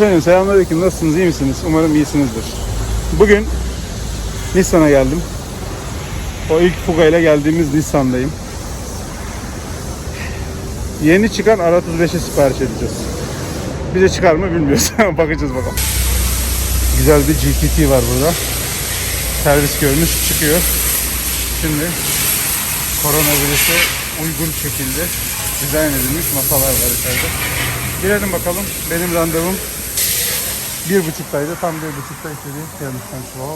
Efendim selamünaleyküm. Nasılsınız? iyi misiniz? Umarım iyisinizdir. Bugün Nissan'a geldim. O ilk Fuga ile geldiğimiz Nissan'dayım. Yeni çıkan R35'i sipariş edeceğiz. Bize çıkar mı bilmiyoruz. Bakacağız bakalım. Güzel bir GTT var burada. Servis görmüş çıkıyor. Şimdi koronavirüse uygun şekilde dizayn edilmiş masalar var içeride. Girelim bakalım. Benim randevum bir buçuktaydı. Tam bir buçukta içeri gelmişten sonra.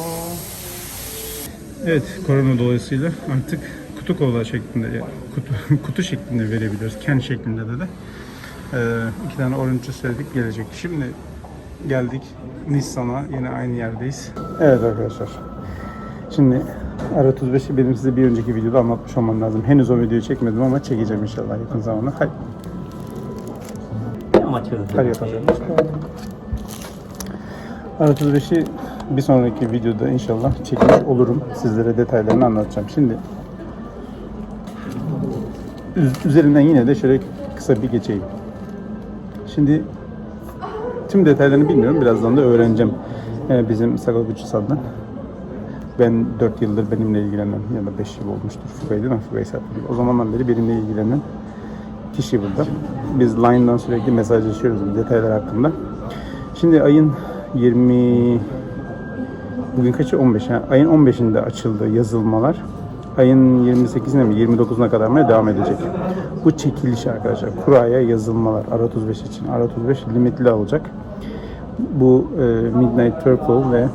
Evet, korona dolayısıyla artık kutu kola şeklinde, yani kutu, kutu şeklinde verebiliyoruz. Ken şeklinde de de. Ee, iki tane orange söyledik gelecek. Şimdi geldik Nissan'a. Yine aynı yerdeyiz. Evet arkadaşlar. Şimdi R35'i benim size bir önceki videoda anlatmış olmam lazım. Henüz o videoyu çekmedim ama çekeceğim inşallah yakın zamanda. Hadi, hadi yapalım. R35'i bir sonraki videoda inşallah çekmiş olurum. Sizlere detaylarını anlatacağım. Şimdi üz- üzerinden yine de şöyle kısa bir geçeyim. Şimdi tüm detaylarını bilmiyorum. Birazdan da öğreneceğim. Ee, bizim Sakaguchi-san'dan. Ben 4 yıldır benimle ilgilenen ya da 5 yıl olmuştur Fuga'yı değil mi? Sattım. O zamandan beri benimle ilgilenen kişi burada. Biz Line'dan sürekli mesajlaşıyoruz detaylar hakkında. Şimdi ayın 20 bugün kaçı 15 yani ayın 15'inde açıldı yazılmalar. Ayın 28'ine mi 29'una kadar mı devam edecek. Bu çekiliş arkadaşlar. Kuraya yazılmalar R35 için. R35 limitli olacak. Bu e, Midnight Purple ve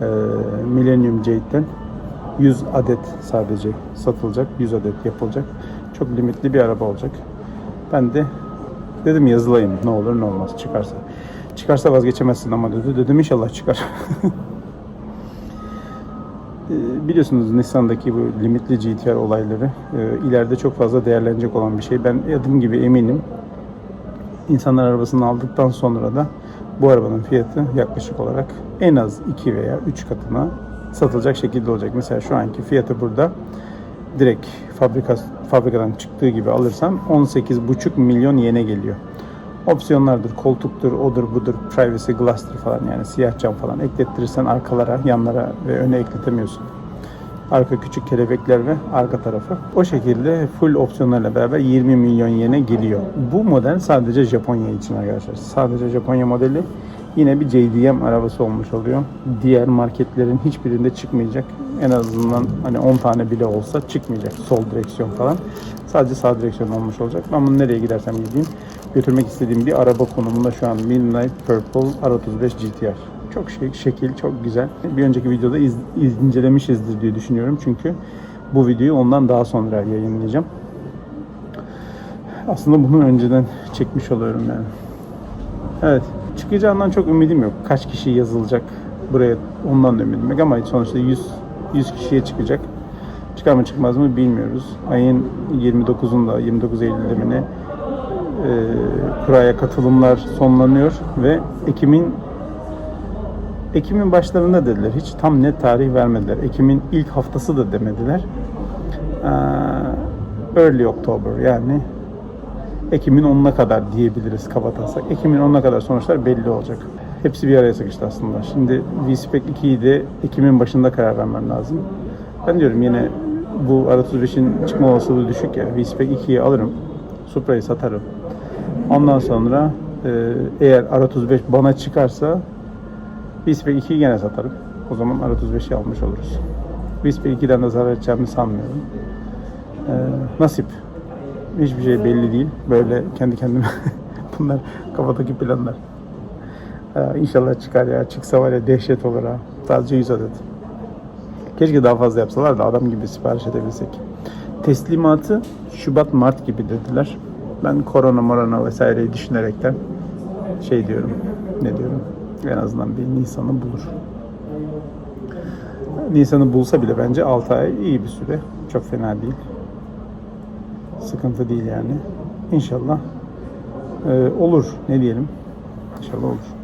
e, Millennium Jade'den 100 adet sadece satılacak. 100 adet yapılacak. Çok limitli bir araba olacak. Ben de dedim yazılayım ne olur ne olmaz çıkarsa. Çıkarsa vazgeçemezsin ama dedi. Dedim inşallah çıkar. Ee, Biliyorsunuz Nissan'daki bu limitli GTR olayları e, ileride çok fazla değerlenecek olan bir şey. Ben adım gibi eminim. İnsanlar arabasını aldıktan sonra da bu arabanın fiyatı yaklaşık olarak en az 2 veya 3 katına satılacak şekilde olacak. Mesela şu anki fiyatı burada direkt fabrika, fabrikadan çıktığı gibi alırsam 18,5 milyon yene geliyor. Opsiyonlardır, koltuktur, odur budur, privacy glass'tır falan yani siyah cam falan eklettirirsen arkalara, yanlara ve öne ekletemiyorsun. Arka küçük kelebekler ve arka tarafı. O şekilde full opsiyonlarla beraber 20 milyon yene geliyor. Bu model sadece Japonya için arkadaşlar. Sadece Japonya modeli yine bir JDM arabası olmuş oluyor. Diğer marketlerin hiçbirinde çıkmayacak. En azından hani 10 tane bile olsa çıkmayacak. Sol direksiyon falan. Sadece sağ direksiyon olmuş olacak. Ben bunu nereye gidersem gideyim götürmek istediğim bir araba konumunda şu an Midnight Purple R35 GTR. Çok şey, şekil, çok güzel. Bir önceki videoda iz, iz- incelemişizdir diye düşünüyorum. Çünkü bu videoyu ondan daha sonra yayınlayacağım. Aslında bunu önceden çekmiş oluyorum yani. Evet. Çıkacağından çok ümidim yok. Kaç kişi yazılacak buraya ondan da ümidim yok ama sonuçta 100 100 kişiye çıkacak. Çıkar mı çıkmaz mı bilmiyoruz. Ayın 29'unda 29 Eylül'de mi ne kuraya katılımlar sonlanıyor ve Ekim'in Ekim'in başlarında dediler. Hiç tam net tarih vermediler. Ekim'in ilk haftası da demediler. Ee, early October yani Ekim'in 10'una kadar diyebiliriz kabatasak. Ekim'in 10'una kadar sonuçlar belli olacak. Hepsi bir araya sıkıştı aslında. Şimdi V-Spec 2'yi de Ekim'in başında karar vermem lazım. Ben diyorum yine bu R35'in çıkma olasılığı düşük ya. V-Spec 2'yi alırım. Supra'yı satarım. Ondan sonra e, eğer R35 bana çıkarsa V-Spec 2'yi gene satarım. O zaman R35'i almış oluruz. V-Spec 2'den de zarar edeceğimi sanmıyorum. Ee, nasip. Hiçbir şey belli değil. Böyle kendi kendime bunlar kafadaki planlar. Ee, inşallah çıkar ya. Çıksa var ya dehşet olur ha. Sadece 100 adet. Keşke daha fazla yapsalar da adam gibi sipariş edebilsek. Teslimatı Şubat Mart gibi dediler. Ben korona morona vesaireyi düşünerekten şey diyorum. Ne diyorum? En azından bir Nisan'ı bulur. Nisan'ı bulsa bile bence 6 ay iyi bir süre. Çok fena değil. Sıkıntı değil yani. İnşallah e, olur. Ne diyelim? İnşallah olur.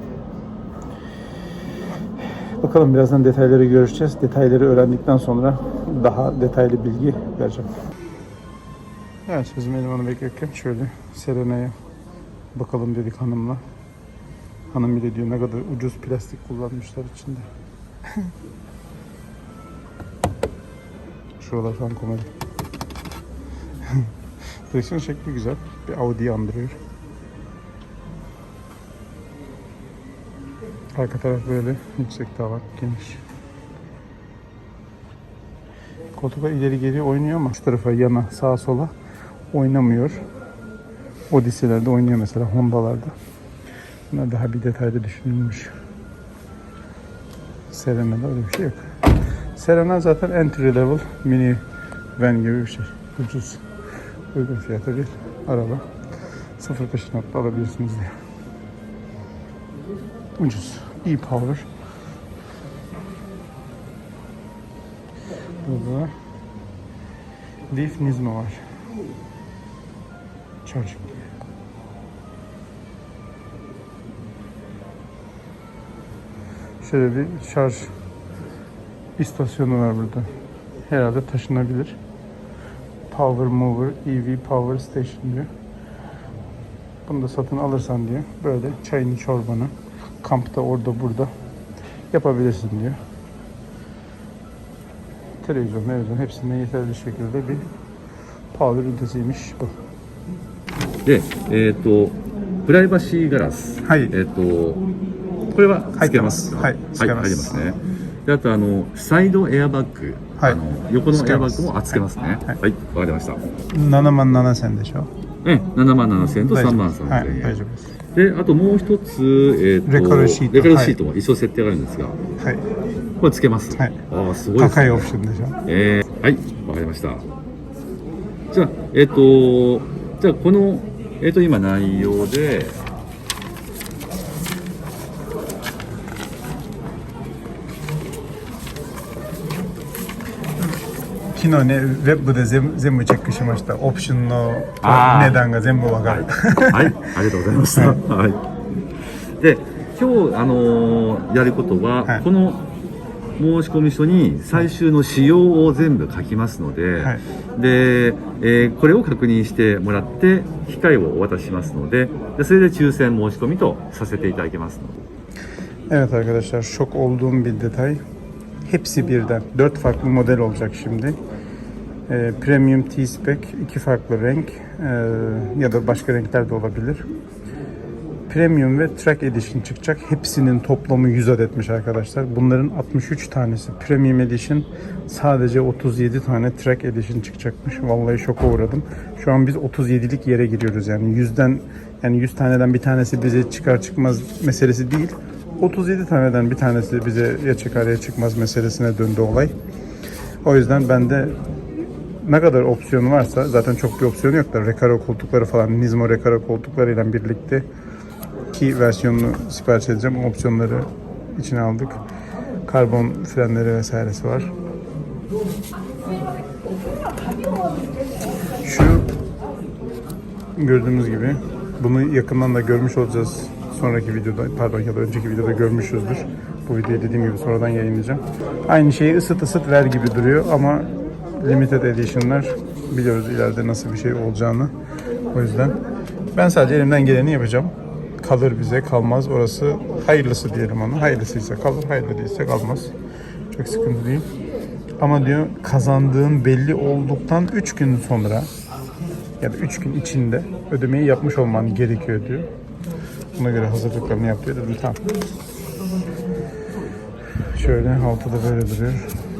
Bakalım birazdan detayları görüşeceğiz. Detayları öğrendikten sonra daha detaylı bilgi vereceğim. Evet bizim elemanı beklerken şöyle Serena'ya bakalım dedik hanımla. Hanım bile diyor ne kadar ucuz plastik kullanmışlar içinde. Şuralar falan komedi. Direksiyon şekli güzel. Bir Audi'yi andırıyor. Arka taraf böyle yüksek tavan, geniş. Koltuklar ileri geri oynuyor ama şu tarafa yana sağa sola oynamıyor. Odyssey'lerde oynuyor mesela Honda'larda. Bunlar daha bir detaylı düşünülmüş. Serena'da öyle bir şey yok. Serena zaten entry level mini van gibi bir şey. Ucuz. Uygun fiyata bir araba. Sıfır peşinatta alabilirsiniz diye. Ucuz. E-Power. Burada Leaf Nismo var. Charging. Şöyle bir şarj istasyonu var burada. Herhalde taşınabilir. Power Mover EV Power Station diyor. Bunu da satın alırsan diyor. Böyle çayını çorbanı kampta orada burada yapabilirsin diyor. Televizyon, televizyon hepsinde yeterli şekilde bir power ünitesiymiş bu. で、えっ、と、プライバシーガラス。はいえっ、と、これはつけます。はいつけます入りますね。であと、あの、サイドエアバッグ。はいあの横のエアバッグもあつつけますね。ははいい、わ、かりました。7万7千でしょ？え、7万7千円と3万3はい千円。大丈夫ですで、あともう一つ、えっ、と、レカルシートレカルシートも一応設定があるんですが、はいこれつけます。はいああ、すごいね。高いオプションでしょ？えー、はい、わかりました。じゃあ、えっ、と、じゃあこの、えっ、と、今内容で、昨日ねウェブで全部全部チェックしました。オプションの値段が全部わかる。はい、ありがとうございました。はい。で、今日、あのーやることは、はい。この申し込み書に最終の仕様を全部書きますので、はいで、えーこれを確認してもらって、機械をお渡ししますので、でそれで抽選申し込みとさせていただきますので。Evet arkadaşlar şok olduğum bir detay. Hepsi birden. Dört farklı model olacak şimdi. Ee, Premium T-Spec iki farklı renk ee, ya da başka renkler de olabilir. Premium ve Track Edition çıkacak. Hepsinin toplamı 100 adetmiş arkadaşlar. Bunların 63 tanesi Premium Edition. Sadece 37 tane Track Edition çıkacakmış. Vallahi şoka uğradım. Şu an biz 37'lik yere giriyoruz yani 100'den yani 100 taneden bir tanesi bize çıkar çıkmaz meselesi değil. 37 taneden bir tanesi bize ya çıkar ya çıkmaz meselesine döndü olay. O yüzden ben de ne kadar opsiyon varsa zaten çok bir opsiyon yok da Recaro koltukları falan Nismo Recaro koltuklarıyla birlikte ki versiyonunu sipariş edeceğim. Opsiyonları içine aldık. Karbon frenleri vesairesi var. Şu gördüğümüz gibi bunu yakından da görmüş olacağız sonraki videoda pardon ya da önceki videoda görmüşüzdür. Bu videoyu dediğim gibi sonradan yayınlayacağım. Aynı şeyi ısıt ısıt ver gibi duruyor ama limited edition'lar biliyoruz ileride nasıl bir şey olacağını. O yüzden ben sadece elimden geleni yapacağım. Kalır bize kalmaz orası hayırlısı diyelim ona. Hayırlısıysa kalır, hayırlı değilse kalmaz. Çok sıkıntı değil. Ama diyor kazandığın belli olduktan 3 gün sonra ya da 3 gün içinde ödemeyi yapmış olman gerekiyor diyor. Buna göre hazırlıklarını yap diyor. Dedim tamam. Şöyle altıda böyle duruyor.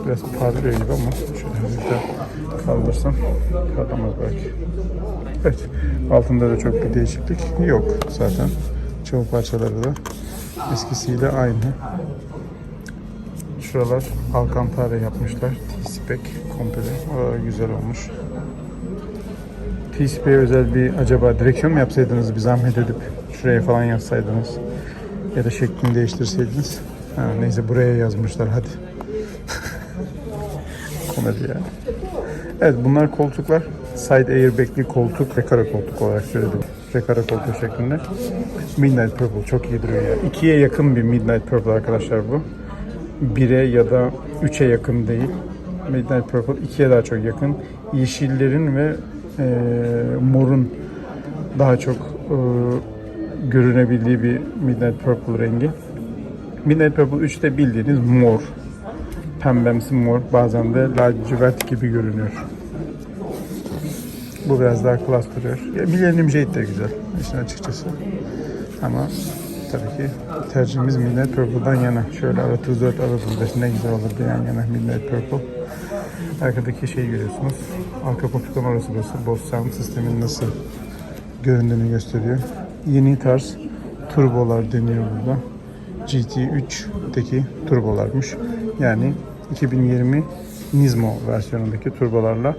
Biraz parlıyor gibi ama şöyle hafiften kaldırsam kalkamaz belki. Evet. Altında da çok bir değişiklik yok zaten. Çoğu parçaları da eskisiyle aynı. Şuralar Alcantara yapmışlar. T-Spec komple. O güzel olmuş. T-Spec'e özel bir acaba direksiyon mu yapsaydınız bir zahmet edip şuraya falan yazsaydınız ya da şeklini değiştirseydiniz. Ha, neyse buraya yazmışlar hadi. Komedi ya. Evet bunlar koltuklar. Side airbag'li koltuk, rekara koltuk olarak söyledim. Rekara koltuk şeklinde. Midnight Purple çok iyi duruyor ya. İkiye yakın bir Midnight Purple arkadaşlar bu. Bire ya da üçe yakın değil. Midnight Purple ikiye daha çok yakın. Yeşillerin ve e, morun daha çok e, görünebildiği bir Midnight Purple rengi. Midnight Purple 3'te bildiğiniz mor. Pembemsi mor. Bazen de lacivert gibi görünüyor. Bu biraz daha klas duruyor. Millennium Jade de güzel işin açıkçası. Ama tabii ki tercihimiz Midnight Purple'dan yana. Şöyle R34, R35 ne güzel olur bir yan yana Midnight Purple. Arkadaki şeyi görüyorsunuz. Arka koltuktan orası burası. Bose Sound sistemin nasıl göründüğünü gösteriyor. Yeni tarz turbolar deniyor burada. GT3'teki turbolarmış. Yani 2020 Nismo versiyonundaki turbolarla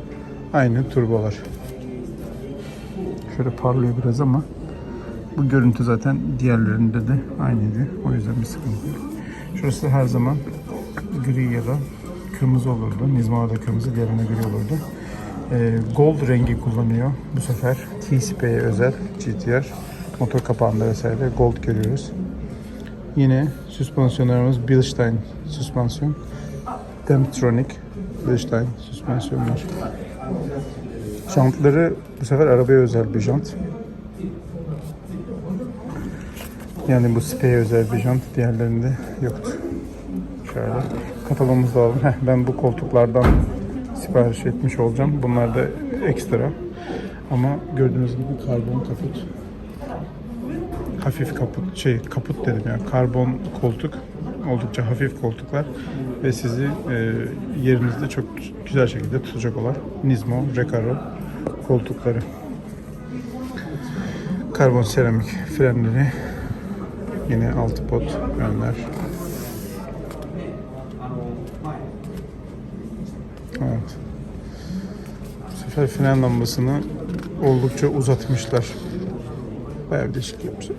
aynı turbolar. Şöyle parlıyor biraz ama bu görüntü zaten diğerlerinde de aynıydı. O yüzden bir sıkıntı yok. Şurası her zaman gri ya da kırmızı olurdu. Nismo'da kırmızı, diğerinde gri olurdu. Ee, gold rengi kullanıyor. Bu sefer T-Sp'ye özel GTR motor kapağında vesaire gold görüyoruz. Yine süspansiyonlarımız Bilstein süspansiyon. Demptronic Bilstein süspansiyonlar. Jantları bu sefer arabaya özel bir jant. Yani bu Sp'ye özel bir jant. Diğerlerinde yoktu. Şöyle kataloğumuzu da alalım. Heh, ben bu koltuklardan sipariş etmiş olacağım. Bunlar da ekstra. Ama gördüğünüz gibi karbon kaput. Hafif kaput, şey kaput dedim ya. Karbon koltuk. Oldukça hafif koltuklar. Ve sizi e, yerinizde çok güzel şekilde tutacak olan Nismo Recaro koltukları. Karbon seramik frenleri. Yine altı pot önler. Evet. Bu sefer fren lambasını oldukça uzatmışlar. Bayağı değişik yapmışlar.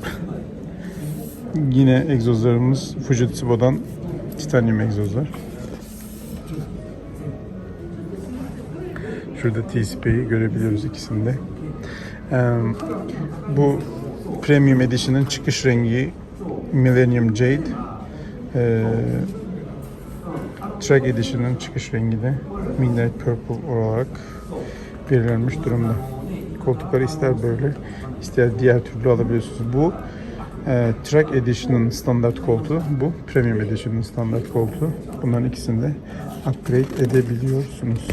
Yine egzozlarımız Fujitsubo'dan titanyum egzozlar. Şurada T-Sp'yi görebiliyoruz ikisinde. Ee, bu Premium Edition'ın çıkış rengi Millennium Jade. Ee, Track Edition'ın çıkış rengi de Midnight Purple olarak belirlenmiş durumda. Koltukları ister böyle, ister diğer türlü alabiliyorsunuz. Bu e, Track Edition'ın standart koltuğu, bu Premium Edition'ın standart koltuğu. Bunların ikisini de upgrade edebiliyorsunuz.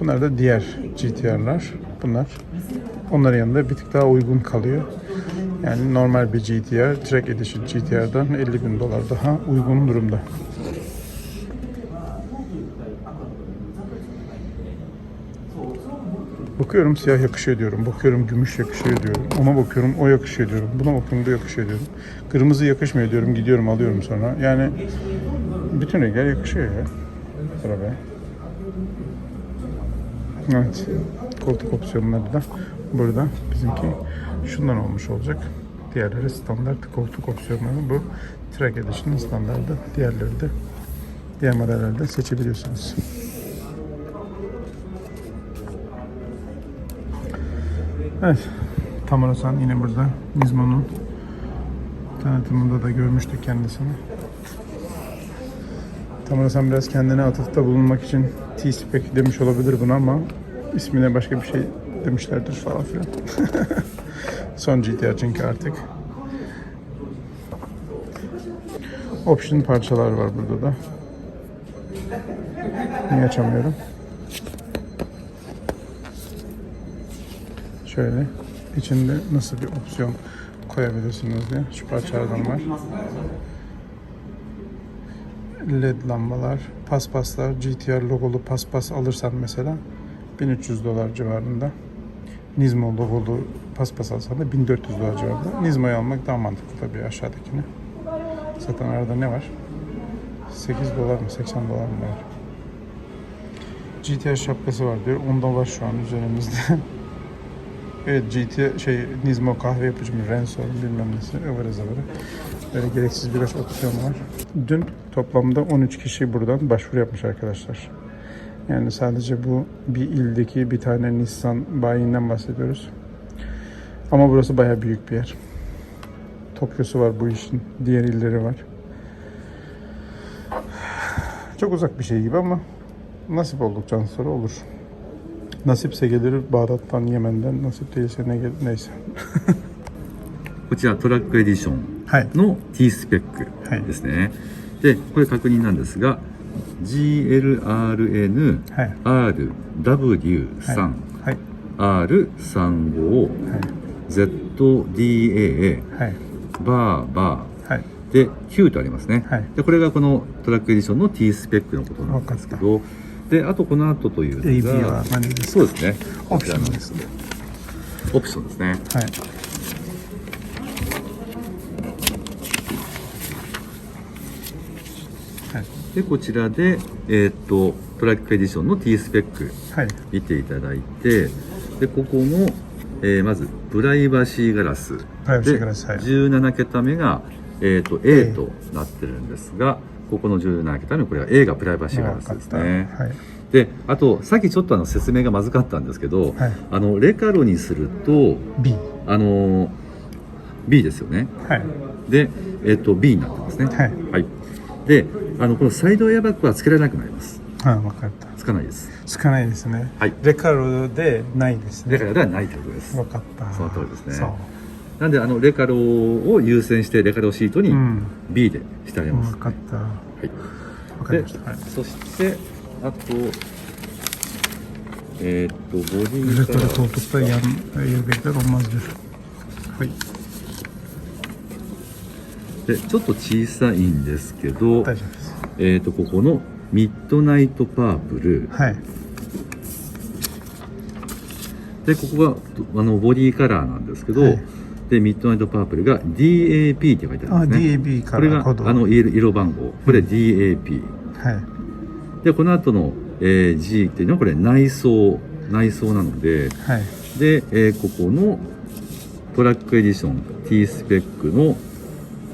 Bunlar da diğer GTR'lar. Bunlar onların yanında bir tık daha uygun kalıyor. Yani normal bir GTR, Track Edition GTR'dan 50 bin dolar daha uygun durumda. Bakıyorum siyah yakışıyor diyorum. Bakıyorum gümüş yakışıyor diyorum. Ona bakıyorum o yakışıyor diyorum. Buna bakıyorum bu yakışıyor diyorum. Kırmızı yakışmıyor diyorum. Gidiyorum alıyorum sonra. Yani bütün renkler yakışıyor ya. Arabaya. Evet. Koltuk opsiyonları da burada. Bizimki şundan olmuş olacak. Diğerleri standart koltuk opsiyonları. Bu Track Edition'ın standartı. Diğerleri de diğer modellerde seçebiliyorsunuz. Evet. Tamara-san yine burada. Nismo'nun tanıtımında da görmüştük kendisini. Tamara-san biraz kendine atıfta bulunmak için T-Spec demiş olabilir bunu ama ismine başka bir şey demişlerdir falan filan. Son GTR çünkü artık. Option parçalar var burada da. Niye açamıyorum? Şöyle içinde nasıl bir opsiyon koyabilirsiniz diye şu parçalardan var. LED lambalar, paspaslar, GTR logolu paspas alırsan mesela 1300 dolar civarında. Nismo logolu paspas alsan da 1400 dolar civarında. Nismo'yu almak daha mantıklı tabii aşağıdakine. Zaten arada ne var? 8 dolar mı 80 dolar mı var? GTR şapkası var diyor. Onda var şu an üzerimizde. Evet GT şey Nismo kahve yapıcı mı Renso bilmem nesi ıvırı zıvırı Böyle gereksiz birkaç opsiyon var. Dün toplamda 13 kişi buradan başvuru yapmış arkadaşlar. Yani sadece bu bir ildeki bir tane Nissan bayinden bahsediyoruz. Ama burası bayağı büyük bir yer. Tokyo'su var bu işin. Diğer illeri var. Çok uzak bir şey gibi ama nasip olduktan sonra olur. Nasipse gelir Bağdat'tan, Yemen'den, nasip değilse ne gel neyse. こちらトラックエディションはい の T スペッはい。クですね。で、これ確認なんですが、GLRN はい。RW3、はい。R35、はい。ZDA、はい。バーバはい。ーで9とありますね、はい。でこれがこのトラックエディションの T スペックのことなんですけどであとこの後というのがそうですね。オプションですね。オプションですね。はいはいでこちらで、えーっとトラックエディションの T スペックはい。見ていただいてでここの、えーまずプライバシーガラス。ではい。17桁目が、えー、と A となってるんですがここの17桁目これは A がプライバシーガラスですね。はい。であとさっきちょっとあの説明がまずかったんですけど、はい。あのレカロにすると B あの B ですよね。はい。で、えっと B になってますね。はいであのこのサイドエアバッグはつけられなくなります。はい分かった。つかないです。つかないですね。はい。レカロでないですね。レカロではないということです。分かった。その通りですね。そう。なんであのレカロを優先してレカロシートにうん。B でしてあげます、分かった。はい。分かりでました。はいそしてあとえーっとボディ Ücretleri から olmazdır. Hay. でちょっと小さいんですけど、大丈夫です。えーっとここのミッドナイトパープルはい。でここがあのボディカラーなんですけど、はいでミッドナイトパープルが DAP って書いてああ、るんですね DAB かこれが。あの色色番号これ DAP、はい。でこの後の、えー G っていうのはこれ内装内装なのではい。で、えーここのトラックエディション T スペックの、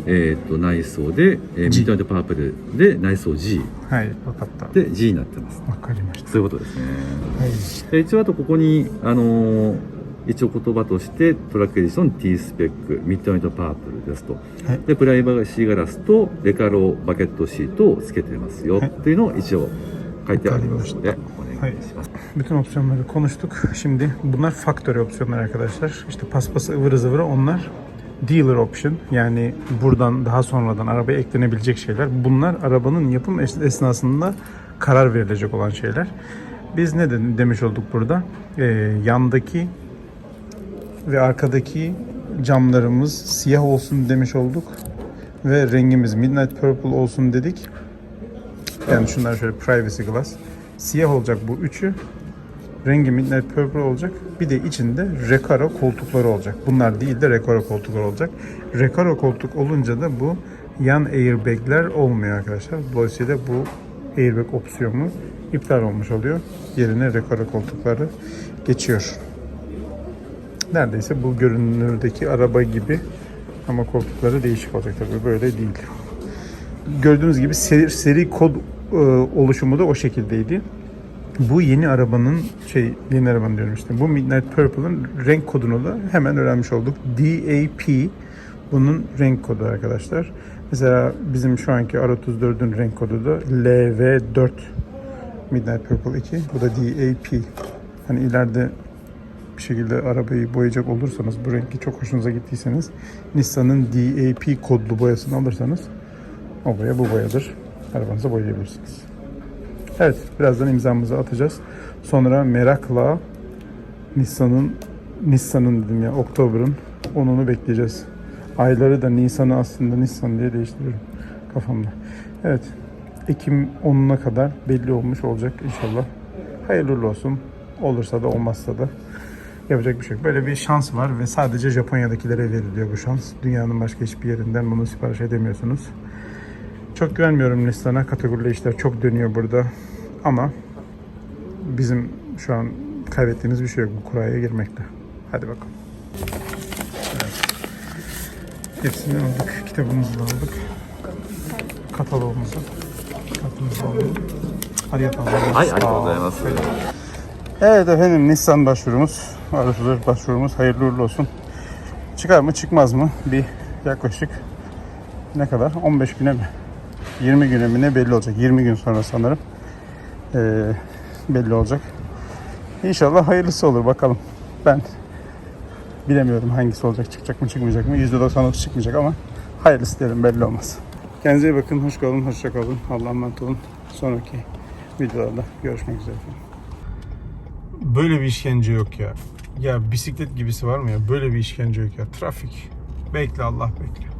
えー、と内装で、えー、ミッドナイトパープルで内装 G はい。わかった。で G になってますわかりました。そういうことですねはい。で一応あとここにあのー一応言葉としてトラックエディション T スペックミッドナイトパープルですとはい。でプライバシーガラスとレカロバケットシートをつけてますよ、はいっていうのを一応書いてありますのでわお願いします、Bütün opsiyonları konuştuk. Şimdi bunlar factory opsiyonlar arkadaşlar. İşte paspası ıvırı zıvırı onlar dealer option. Yani buradan daha sonradan arabaya eklenebilecek şeyler. Bunlar arabanın yapım es- esnasında karar verilecek olan şeyler. Biz ne de- demiş olduk burada? Ee, yandaki ve arkadaki camlarımız siyah olsun demiş olduk. Ve rengimiz midnight purple olsun dedik. Yani şunlar şöyle privacy glass. Siyah olacak bu üçü. Rengi midnight purple olacak. Bir de içinde Recaro koltukları olacak. Bunlar değil de Recaro koltukları olacak. Recaro koltuk olunca da bu yan airbagler olmuyor arkadaşlar. Dolayısıyla bu airbag opsiyonu iptal olmuş oluyor. Yerine Recaro koltukları geçiyor. Neredeyse bu görünürdeki araba gibi ama koltukları değişik olacak tabii böyle değil gördüğünüz gibi seri, seri kod e, oluşumu da o şekildeydi. Bu yeni arabanın şey yeni arabanın diyorum işte bu Midnight Purple'ın renk kodunu da hemen öğrenmiş olduk. DAP bunun renk kodu arkadaşlar. Mesela bizim şu anki R34'ün renk kodu da LV4 Midnight Purple 2. Bu da DAP. Hani ileride bir şekilde arabayı boyayacak olursanız bu rengi çok hoşunuza gittiyseniz Nissan'ın DAP kodlu boyasını alırsanız o boya bu boyadır. Arabanızı boyayabilirsiniz. Evet, birazdan imzamızı atacağız. Sonra merakla Nissan'ın Nissan'ın dedim ya, Oktober'ın onunu bekleyeceğiz. Ayları da Nisan'ı aslında Nissan diye değiştiriyorum kafamda. Evet, Ekim 10'una kadar belli olmuş olacak inşallah. Hayırlı olsun. Olursa da olmazsa da yapacak bir şey yok. Böyle bir şans var ve sadece Japonya'dakilere veriliyor bu şans. Dünyanın başka hiçbir yerinden bunu sipariş edemiyorsunuz. Çok güvenmiyorum Nisan'a. Kategoride işler çok dönüyor burada. Ama bizim şu an kaybettiğimiz bir şey yok bu kuraya girmekte. Hadi bakalım. Evet. Hepsini aldık. Kitabımızı da aldık. Kataloğumuzu. Kartımızı aldık. Hadi yatalım. Hay hay? Evet efendim Nisan başvurumuz. Arasıdır başvurumuz. Hayırlı uğurlu olsun. Çıkar mı çıkmaz mı? Bir yaklaşık ne kadar? 15 güne mi? 20 güne mi ne belli olacak. 20 gün sonra sanırım ee, belli olacak. İnşallah hayırlısı olur bakalım. Ben Bilemiyorum hangisi olacak, çıkacak mı çıkmayacak mı. %99 çıkmayacak ama hayırlısı diyelim belli olmaz. Kendinize iyi bakın, hoş kalın, hoşça kalın. Allah'a emanet olun. Sonraki videolarda görüşmek üzere. Böyle bir işkence yok ya. Ya bisiklet gibisi var mı ya? Böyle bir işkence yok ya. Trafik. Bekle Allah bekle.